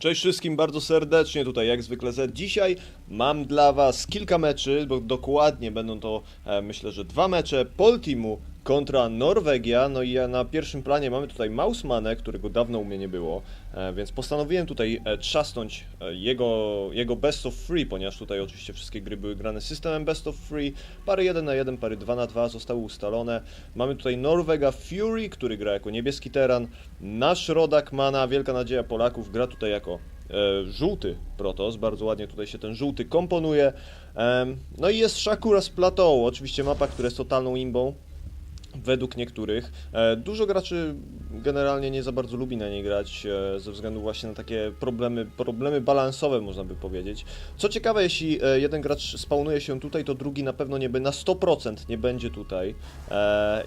Cześć wszystkim bardzo serdecznie, tutaj jak zwykle. Dzisiaj mam dla Was kilka meczy, bo dokładnie będą to e, myślę, że dwa mecze Poltimu kontra Norwegia. No i na pierwszym planie mamy tutaj Mausmanę, którego dawno u mnie nie było, e, więc postanowiłem tutaj e, trzasnąć e, jego, jego best of free, ponieważ tutaj oczywiście wszystkie gry były grane systemem best of free. Pary 1 na 1, pary 2 na 2 zostały ustalone. Mamy tutaj Norwega Fury, który gra jako niebieski teran. Nasz rodak Mana, wielka nadzieja Polaków, gra tutaj jako żółty Protoss, bardzo ładnie tutaj się ten żółty komponuje. No i jest Shakura z Plateau, oczywiście mapa, która jest totalną imbą. Według niektórych. E, Dużo graczy generalnie nie za bardzo lubi na niej grać, e, ze względu właśnie na takie problemy, problemy balansowe, można by powiedzieć. Co ciekawe, jeśli e, jeden gracz spawnuje się tutaj, to drugi na pewno nie będzie, na 100% nie będzie tutaj.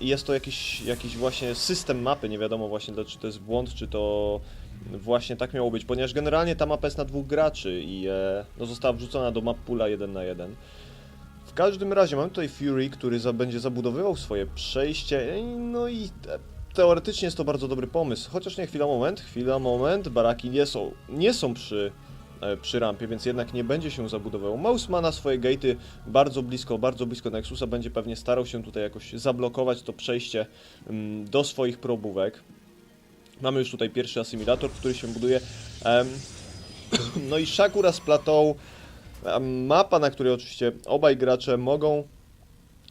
I jest to jakiś, jakiś właśnie system mapy, nie wiadomo właśnie, czy to jest błąd, czy to właśnie tak miało być, ponieważ generalnie ta mapa jest na dwóch graczy i no, została wrzucona do map pula 1 na 1. W każdym razie mamy tutaj Fury, który za, będzie zabudowywał swoje przejście, no i te, teoretycznie jest to bardzo dobry pomysł. Chociaż nie, chwila, moment, chwila, moment, baraki nie są, nie są przy, e, przy rampie, więc jednak nie będzie się zabudowywał. Maus ma na swoje gatey bardzo blisko, bardzo blisko Nexusa, będzie pewnie starał się tutaj jakoś zablokować to przejście mm, do swoich probówek. Mamy już tutaj pierwszy asymilator, który się buduje. Em, no i Shakura z Plateau, mapa, na której oczywiście obaj gracze mogą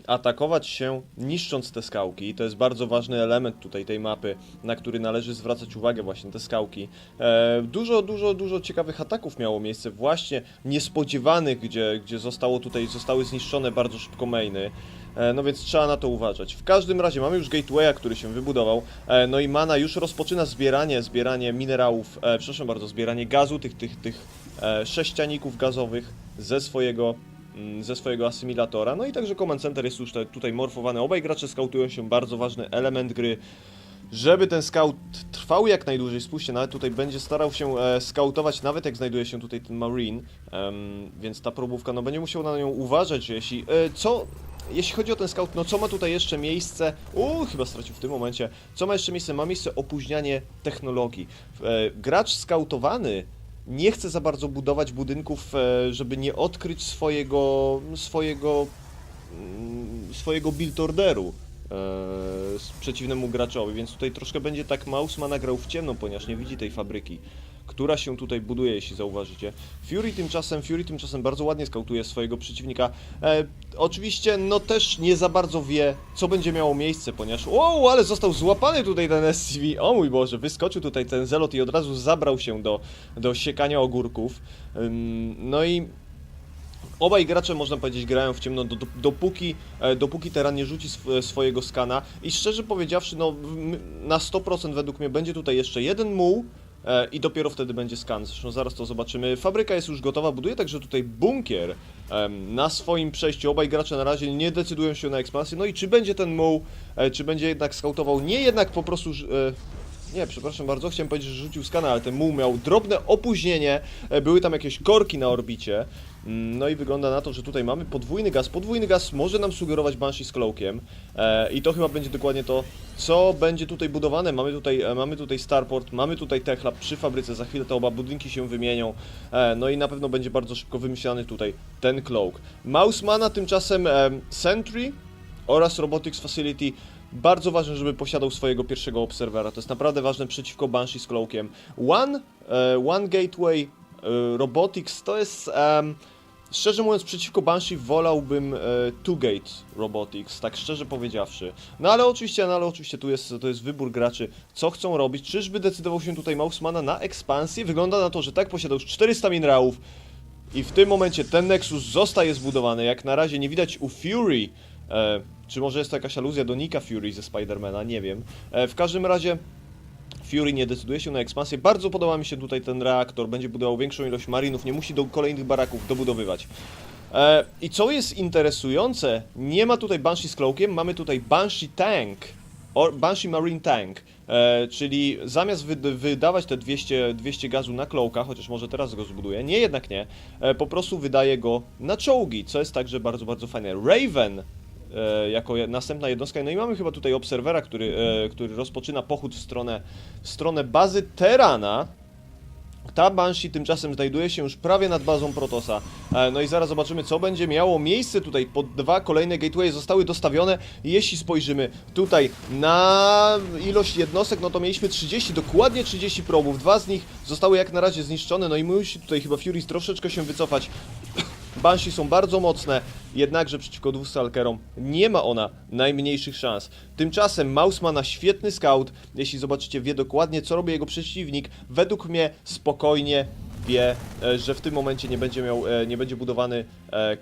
atakować się niszcząc te skałki. I to jest bardzo ważny element tutaj tej mapy, na który należy zwracać uwagę właśnie te skałki. E, dużo, dużo, dużo ciekawych ataków miało miejsce, właśnie niespodziewanych, gdzie, gdzie zostało tutaj, zostały zniszczone bardzo szybko mainy. E, No więc trzeba na to uważać. W każdym razie mamy już gatewaya, który się wybudował. E, No i Mana już rozpoczyna zbieranie, zbieranie minerałów, przepraszam bardzo, zbieranie gazu, tych, tych, tych sześcianików gazowych ze swojego mm, ze swojego asymilatora. No i także Command Center jest już tutaj morfowany. Obaj gracze skautują się, bardzo ważny element gry. Żeby ten scout trwał jak najdłużej, spójrzcie, nawet tutaj będzie starał się e, skautować, nawet jak znajduje się tutaj ten Marine, więc ta probówka, no będzie musiał na nią uważać, jeśli, e, co, jeśli chodzi o ten scout, no co ma tutaj jeszcze miejsce, u, chyba stracił w tym momencie, co ma jeszcze miejsce, ma miejsce opóźnianie technologii. E, gracz skautowany nie chce za bardzo budować budynków, e, żeby nie odkryć swojego, swojego, mm, swojego build orderu przeciwnemu graczowi, więc tutaj troszkę będzie tak Mausma nagrał w ciemno, ponieważ nie widzi tej fabryki, która się tutaj buduje, jeśli zauważycie. Fury tymczasem, Fury tymczasem bardzo ładnie skautuje swojego przeciwnika. E, oczywiście, no też nie za bardzo wie, co będzie miało miejsce, ponieważ, o, ale został złapany tutaj ten SCV, o mój Boże, wyskoczył tutaj ten Zelot i od razu zabrał się do, do siekania ogórków. No i Obaj gracze, można powiedzieć, grają w ciemno, do, do, dopóki, e, dopóki Teran nie rzuci sw swojego skana. I szczerze powiedziawszy, no, na 100% według mnie będzie tutaj jeszcze jeden muł e, i dopiero wtedy będzie skan. Zresztą zaraz to zobaczymy. Fabryka jest już gotowa, buduje także tutaj bunkier na swoim przejściu. Obaj gracze na razie nie decydują się na ekspansję. No i czy będzie ten muł, e, czy będzie jednak skautował, nie jednak po prostu... E, nie, przepraszam bardzo, chciałem powiedzieć, że rzucił skana, ale ten muł miał drobne opóźnienie, e, były tam jakieś korki na orbicie, no i wygląda na to, że tutaj mamy podwójny gaz. Podwójny gaz może nam sugerować Banshee z Cloakiem e, i to chyba będzie dokładnie to, co będzie tutaj budowane. Mamy tutaj, e, mamy tutaj Starport, mamy tutaj Techlab przy fabryce, za chwilę te oba budynki się wymienią, e, no i na pewno będzie bardzo szybko wymyślany tutaj ten Cloak. Mausmana tymczasem e, Sentry oraz Robotics Facility bardzo ważne, żeby posiadał swojego pierwszego obserwera. To jest naprawdę ważne przeciwko Banshee z Cloakiem. One, e, one Gateway e, Robotics to jest... em, Szczerze mówiąc, przeciwko Banshee wolałbym e, Two Gate Robotics, tak szczerze powiedziawszy. No ale oczywiście, no ale oczywiście tu jest, to jest wybór graczy, co chcą robić. Czyżby decydował się tutaj Mausmana na ekspansję? Wygląda na to, że tak posiadał już 400 minerałów i w tym momencie ten Nexus zostaje zbudowany. Jak na razie nie widać u Fury, e, czy może jest to jakaś aluzja do Nika Fury ze Spidermana, nie wiem. E, w każdym razie Fury nie decyduje się na ekspansję. Bardzo podoba mi się tutaj ten reaktor. Będzie budował większą ilość marinów, nie musi do kolejnych baraków dobudowywać. E, I co jest interesujące, nie ma tutaj Banshee z Cloakiem, mamy tutaj Banshee Tank, or Banshee Marine Tank, e, czyli zamiast wy wydawać te 200, 200 gazu na Cloaka, chociaż może teraz go zbuduje, nie, jednak nie, e, po prostu wydaje go na czołgi, co jest także bardzo, bardzo fajne. Raven jako je- następna jednostka. No i mamy chyba tutaj obserwera, który, e, który rozpoczyna pochód w stronę, w stronę bazy Terana. Ta Banshee tymczasem znajduje się już prawie nad bazą Protosa. E, no i zaraz zobaczymy, co będzie miało miejsce tutaj. Po dwa kolejne gateway zostały dostawione. Jeśli spojrzymy tutaj na ilość jednostek, no to mieliśmy 30, dokładnie 30 probów. Dwa z nich zostały jak na razie zniszczone, no i musi tutaj chyba Fury troszeczkę się wycofać. Banshee są bardzo mocne, jednakże przeciwko dwóch stalkerom nie ma ona najmniejszych szans. Tymczasem Maus ma na świetny scout, jeśli zobaczycie, wie dokładnie co robi jego przeciwnik. Według mnie spokojnie wie, e, że w tym momencie nie będzie miał, e, nie będzie budowany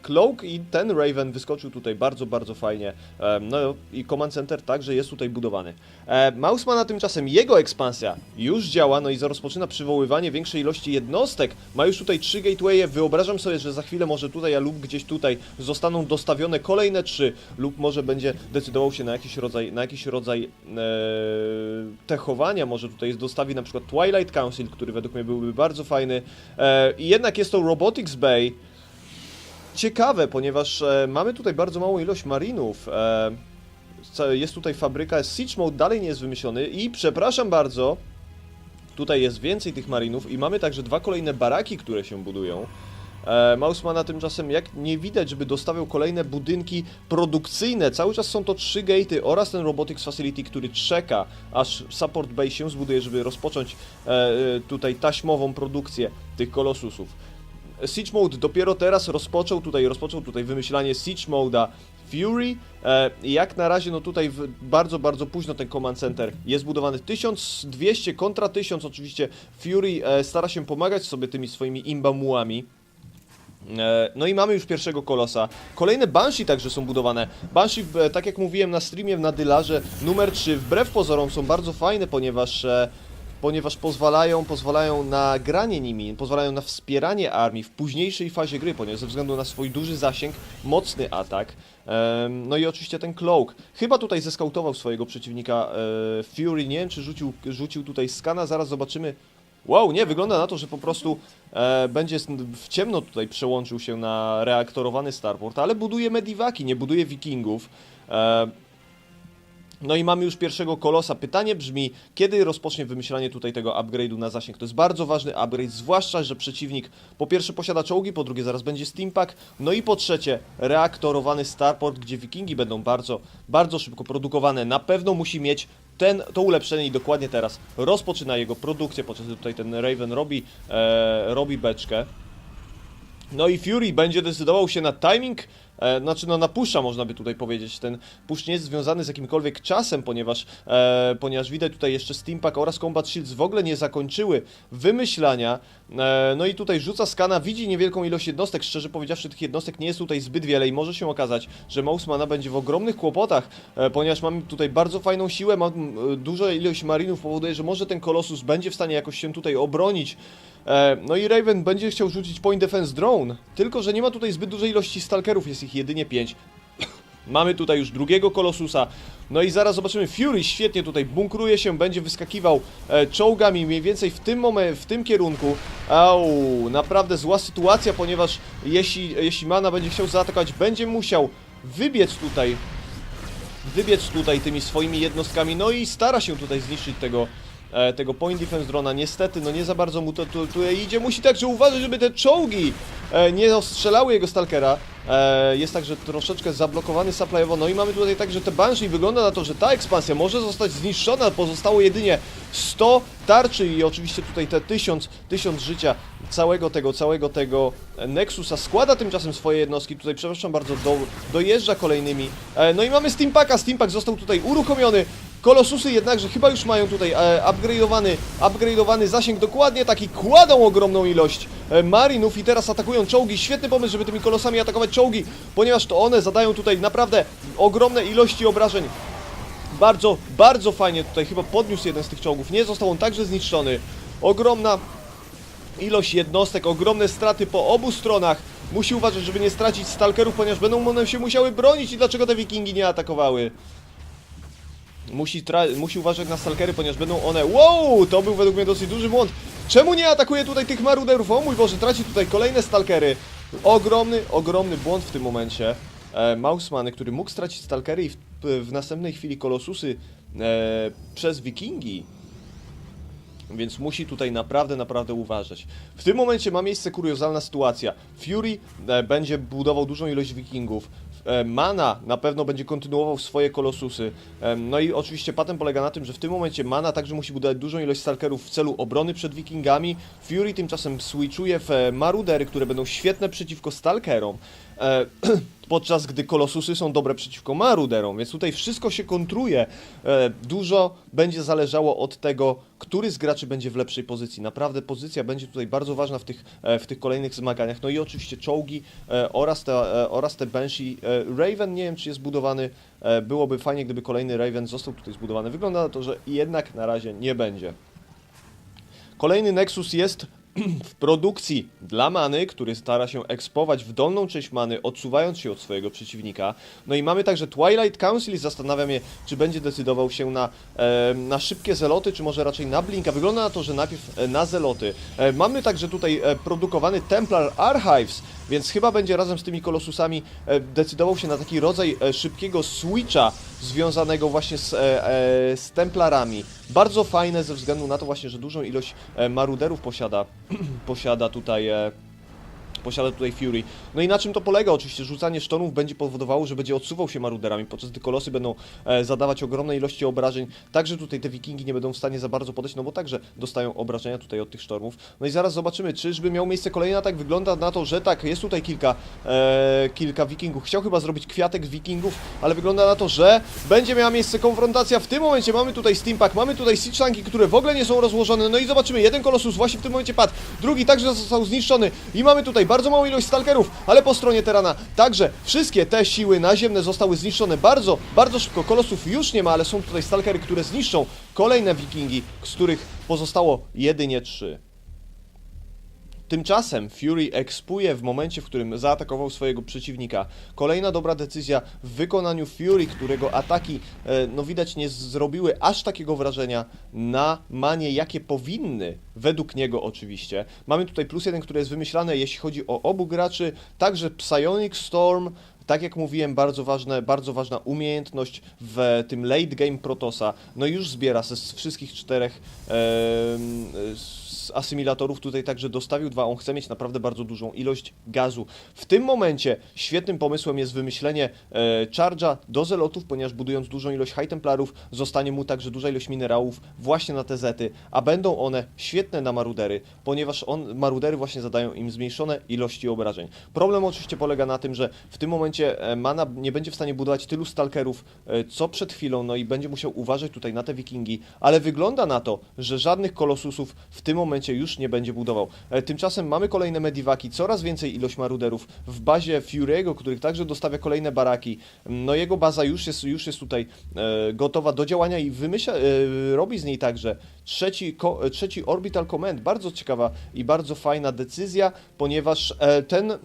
cloak i ten Raven wyskoczył tutaj bardzo, bardzo fajnie. E, No i Command Center także jest tutaj budowany. E, Maus ma na tymczasem jego ekspansja już działa, no i rozpoczyna przywoływanie większej ilości jednostek. Ma już tutaj trzy gatewaye, wyobrażam sobie, że za chwilę może tutaj a lub gdzieś tutaj zostaną dostawione kolejne trzy lub może będzie decydował się na jakiś rodzaj, na jakiś rodzaj e, techowania, może tutaj dostawi na przykład Twilight Council, który według mnie byłby bardzo fajny. E, I jednak jest to Robotics Bay, ciekawe, ponieważ e, mamy tutaj bardzo małą ilość marinów. E, jest tutaj fabryka, Siege Mode dalej nie jest wymyślony i przepraszam bardzo, tutaj jest więcej tych marinów i mamy także dwa kolejne baraki, które się budują. E, Mausmana tymczasem jak nie widać, żeby dostawiał kolejne budynki produkcyjne. Cały czas są to trzy gatey oraz ten Robotics Facility, który czeka, aż Support Bay się zbuduje, żeby rozpocząć e, e, tutaj taśmową produkcję tych kolosusów. Siege Mode dopiero teraz rozpoczął tutaj, rozpoczął tutaj wymyślanie Siege Mode'a Fury. E, jak na razie, no tutaj bardzo, bardzo późno ten Command Center jest budowany. 1200 kontra 1000 oczywiście. Fury e, stara się pomagać sobie tymi swoimi imbamułami. E, No i mamy już pierwszego kolosa. Kolejne Banshee także są budowane. Banshee, tak jak mówiłem na streamie na Dylarze, numer 3, wbrew pozorom są bardzo fajne, ponieważ ponieważ pozwalają, pozwalają na granie nimi, pozwalają na wspieranie armii w późniejszej fazie gry, ponieważ ze względu na swój duży zasięg, mocny atak. No i oczywiście ten Cloak. Chyba tutaj zeskautował swojego przeciwnika e, Fury, nie wiem czy rzucił, rzucił tutaj skana, zaraz zobaczymy. Wow, nie, wygląda na to, że po prostu e, będzie w ciemno tutaj przełączył się na reaktorowany Starport, ale buduje Mediwaki, nie buduje Wikingów. E, no i mamy już pierwszego kolosa. Pytanie brzmi, kiedy rozpocznie wymyślanie tutaj tego upgrade'u na zasięg? To jest bardzo ważny upgrade, zwłaszcza, że przeciwnik po pierwsze posiada czołgi, po drugie zaraz będzie steampack, no i po trzecie reaktorowany starport, gdzie wikingi będą bardzo, bardzo szybko produkowane. Na pewno musi mieć ten, to ulepszenie i dokładnie teraz rozpoczyna jego produkcję, podczas gdy tutaj ten Raven robi, e, robi beczkę. No i Fury będzie decydował się na timing, e, znaczy no na pusza można by tutaj powiedzieć. Ten push nie jest związany z jakimkolwiek czasem, ponieważ, e, ponieważ widać tutaj jeszcze Steampack oraz Combat Shields w ogóle nie zakończyły wymyślania. E, no i tutaj rzuca skana, widzi niewielką ilość jednostek, szczerze powiedziawszy tych jednostek nie jest tutaj zbyt wiele i może się okazać, że Mausmana będzie w ogromnych kłopotach, e, ponieważ mamy tutaj bardzo fajną siłę, ma, e, duża ilość marinów powoduje, że może ten Kolosus będzie w stanie jakoś się tutaj obronić. E, No i Raven będzie chciał rzucić Point Defense Drone, tylko że nie ma tutaj zbyt dużej ilości stalkerów, jest ich jedynie 5. Mamy tutaj już drugiego Kolosusa. No i zaraz zobaczymy. Fury świetnie tutaj bunkruje się, będzie wyskakiwał e, czołgami mniej więcej w tym momencie, w tym kierunku. Au, naprawdę zła sytuacja, ponieważ jeśli, jeśli Mana będzie chciał zaatakować, będzie musiał wybiec tutaj wybiec tutaj tymi swoimi jednostkami, no i stara się tutaj zniszczyć tego, e, tego point defense drona. Niestety, no nie za bardzo mu to tu, tu idzie. Musi także uważać, żeby te czołgi e, nie ostrzelały jego stalkera. E, jest także troszeczkę zablokowany supplyowo. No i mamy tutaj także te Banshee. Wygląda na to, że ta ekspansja może zostać zniszczona. Pozostało jedynie 100 tarczy i oczywiście tutaj te 1000, 1000 życia całego tego, całego tego Nexusa. Składa tymczasem swoje jednostki. Tutaj, przepraszam bardzo, do, dojeżdża kolejnymi. No i mamy Steampacka. Steampack został tutaj uruchomiony. Kolosusy jednakże chyba już mają tutaj e, upgrade'owany, upgrade'owany zasięg, dokładnie taki, kładą ogromną ilość e, marinów i teraz atakują czołgi. Świetny pomysł, żeby tymi kolosami atakować czołgi, ponieważ to one zadają tutaj naprawdę ogromne ilości obrażeń. Bardzo, bardzo fajnie tutaj chyba podniósł jeden z tych czołgów. Nie został on także zniszczony. Ogromna ilość jednostek, ogromne straty po obu stronach. Musi uważać, żeby nie stracić stalkerów, ponieważ będą one się musiały bronić i dlaczego te wikingi nie atakowały. Musi, musi uważać na stalkery, ponieważ będą one... Wow! To był według mnie dosyć duży błąd. Czemu nie atakuje tutaj tych maruderów? O mój Boże, traci tutaj kolejne stalkery. Ogromny, ogromny błąd w tym momencie. E, który mógł stracić stalkery i w, w następnej chwili kolosusy e, przez wikingi. Więc musi tutaj naprawdę, naprawdę uważać. W tym momencie ma miejsce kuriozalna sytuacja. Fury e, będzie budował dużą ilość wikingów. E, Mana na pewno będzie kontynuował swoje kolosusy. E, no i oczywiście patent polega na tym, że w tym momencie Mana także musi budować dużą ilość stalkerów w celu obrony przed wikingami. Fury tymczasem switchuje w e, marudery, które będą świetne przeciwko stalkerom. Podczas gdy kolosusy są dobre przeciwko maruderom, więc tutaj wszystko się kontruje. E, dużo będzie zależało od tego, który z graczy będzie w lepszej pozycji. Naprawdę pozycja będzie tutaj bardzo ważna w tych, e, w tych kolejnych zmaganiach. No i oczywiście czołgi e, oraz, te, oraz te Banshee. Raven nie wiem, czy jest budowany. Byłoby fajnie, gdyby kolejny Raven został tutaj zbudowany. Wygląda na to, że jednak na razie nie będzie. Kolejny Nexus jest w produkcji dla many, który stara się ekspować w dolną część many, odsuwając się od swojego przeciwnika. No i mamy także Twilight Council i zastanawiam się, czy będzie decydował się na, e, na szybkie zeloty, czy może raczej na blinka. Wygląda na to, że najpierw e, na zeloty. E, mamy także tutaj e, produkowany Templar Archives, więc chyba będzie razem z tymi kolosusami e, decydował się na taki rodzaj e, szybkiego switcha związanego właśnie z, e, z Templarami. Bardzo fajne ze względu na to właśnie, że dużą ilość maruderów posiada, posiada tutaj posiada tutaj Fury. No i na czym to polega? Oczywiście rzucanie sztormów będzie powodowało, że będzie odsuwał się maruderami, podczas gdy kolosy będą e, zadawać ogromne ilości obrażeń. Także tutaj te wikingi nie będą w stanie za bardzo podejść, no bo także dostają obrażenia tutaj od tych sztormów. No i zaraz zobaczymy, czyżby miał miejsce kolejny atak. Wygląda na to, że tak, jest tutaj kilka, e, kilka wikingów. Chciał chyba zrobić kwiatek wikingów, ale wygląda na to, że będzie miała miejsce konfrontacja. W tym momencie mamy tutaj Steampack, mamy tutaj Siege Tanki, które w ogóle nie są rozłożone. No i zobaczymy, jeden kolosus właśnie w tym momencie padł, drugi także został zniszczony i mamy tutaj bardzo małą ilość stalkerów, ale po stronie Terana także wszystkie te siły naziemne zostały zniszczone bardzo, bardzo szybko. Kolosów już nie ma, ale są tutaj stalkery, które zniszczą kolejne wikingi, z których pozostało jedynie trzy. Tymczasem Fury ekspuje w momencie, w którym zaatakował swojego przeciwnika. Kolejna dobra decyzja w wykonaniu Fury, którego ataki, e, no widać, nie zrobiły aż takiego wrażenia na manie, jakie powinny, według niego oczywiście. Mamy tutaj plus jeden, który jest wymyślany, jeśli chodzi o obu graczy, także Psionic Storm, tak jak mówiłem, bardzo, ważne, bardzo ważna umiejętność w tym late game Protosa. No już zbiera ze z wszystkich czterech em, z asymilatorów tutaj także dostawił dwa. On chce mieć naprawdę bardzo dużą ilość gazu. W tym momencie świetnym pomysłem jest wymyślenie e, charge'a do zelotów, ponieważ budując dużą ilość high templarów, zostanie mu także duża ilość minerałów właśnie na te zety, a będą one świetne na marudery, ponieważ on, marudery właśnie zadają im zmniejszone ilości obrażeń. Problem oczywiście polega na tym, że w tym momencie e, mana nie będzie w stanie budować tylu stalkerów, e, co przed chwilą, no i będzie musiał uważać tutaj na te wikingi, ale wygląda na to, że żadnych kolosusów w tym momencie już nie będzie budował. E, Tymczasem mamy kolejne mediwaki, coraz więcej ilość maruderów w bazie Fury'ego, który także dostawia kolejne baraki. No jego baza już jest, już jest tutaj gotowa do działania i wymyśla, robi z niej także trzeci, trzeci Orbital Command. Bardzo ciekawa i bardzo fajna decyzja, ponieważ ten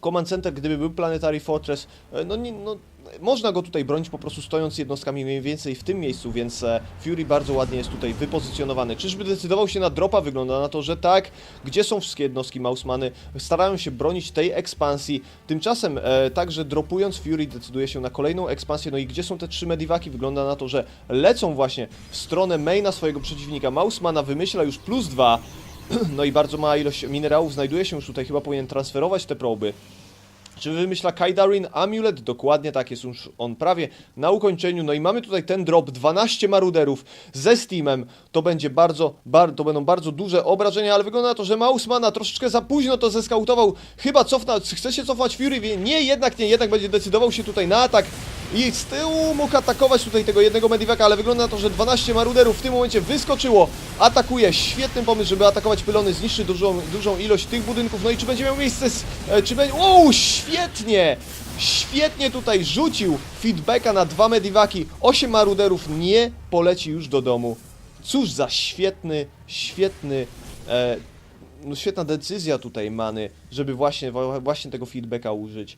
Command Center, gdyby był Planetary Fortress, e, no, nie, no można go tutaj bronić po prostu stojąc jednostkami mniej więcej w tym miejscu, więc e, Fury bardzo ładnie jest tutaj wypozycjonowany. Czyżby decydował się na dropa? Wygląda na to, że tak. Gdzie są wszystkie jednostki Mausmany? Starają się bronić tej ekspansji. Tymczasem e, także dropując Fury decyduje się na kolejną ekspansję. No i gdzie są te trzy mediwaki? Wygląda na to, że lecą właśnie w stronę maina swojego przeciwnika. Mausmana wymyśla już plus dwa. No i bardzo mała ilość minerałów znajduje się już tutaj. Chyba powinien transferować te proby. Czy wymyśla Kaidarin Amulet? Dokładnie tak, jest już on prawie na ukończeniu. No i mamy tutaj ten drop, 12 maruderów ze Steamem. To będzie bardzo, bar, to będą bardzo duże obrażenia, ale wygląda na to, że Mausmana troszeczkę za późno to zeskautował. Chyba cofna, chce się cofać Fury, nie, jednak nie, jednak będzie decydował się tutaj na atak. I z tyłu mógł atakować tutaj tego jednego Medivaka, ale wygląda na to, że 12 maruderów w tym momencie wyskoczyło. Atakuje, świetny pomysł, żeby atakować pylony, zniszczy dużą, dużą ilość tych budynków. No i czy będzie miał miejsce z... E, czy będzie... Wow! Świetnie tutaj rzucił feedbacka na dwa Medivaki. 8 maruderów nie poleci już do domu. Cóż za świetny, świetny... E, no świetna decyzja tutaj Many, żeby właśnie, właśnie tego feedbacka użyć.